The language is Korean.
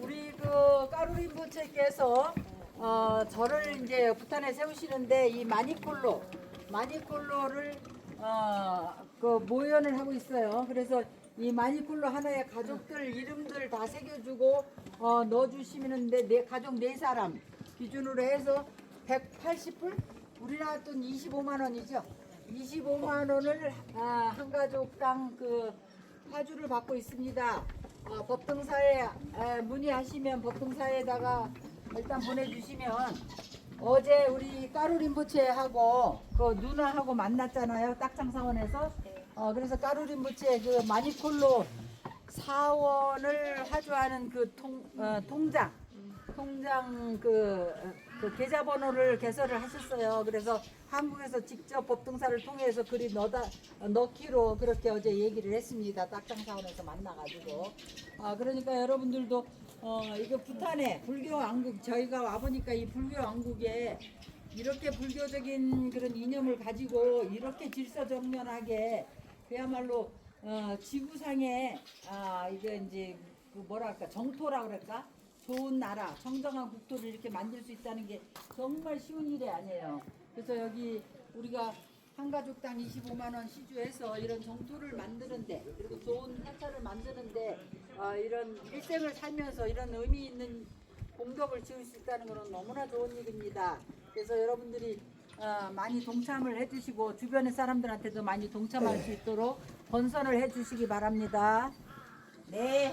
우리 그 까루린 부처께서 어, 절을 이제 부탄에 세우시는데 이 마니콜로 마니콜로를 어, 그 모연을 하고 있어요. 그래서 이 마니콜로 하나에 가족들 이름들 다 새겨주고 어, 넣어주시는데 네 가족 네 사람 기준으로 해서 180불 우리나라 돈 25만 원이죠. 25만 원을 아, 한 가족당 그 파주를 받고 있습니다. 어, 법등사에 에, 문의하시면 법등사에다가 일단 보내주시면 어제 우리 까루린부채하고 그 누나하고 만났잖아요. 딱창사원에서. 어, 그래서 까루린부채 그 마니콜로 사원을 하주하는 그 통, 어, 통장 통장 그, 어, 그 계좌번호를 개설을 하셨어요. 그래서 한국에서 직접 법등사를 통해서 글이 넣다 어, 넣기로 그렇게 어제 얘기를 했습니다. 딱장 사원에서 만나가지고. 아 그러니까 여러분들도 어 이거 부탄에 불교 왕국 저희가 와 보니까 이 불교 왕국에 이렇게 불교적인 그런 이념을 가지고 이렇게 질서정연하게 그야말로 어, 지구상에 아 이게 이제 그 뭐랄까 정토라 그럴까 좋은 나라 정정한 국토를 이렇게 만들 수 있다는 게 정말 쉬운 일이 아니에요. 그래서 여기 우리가 한 가족당 25만 원 시주해서 이런 정토를 만드는데 그리고 좋은 해처를 만드는데 어, 이런 일생을 살면서 이런 의미 있는 공덕을 지을 수 있다는 것은 너무나 좋은 일입니다. 그래서 여러분들이 어, 많이 동참을 해주시고 주변의 사람들한테도 많이 동참할 수 있도록 건선을 해주시기 바랍니다. 네.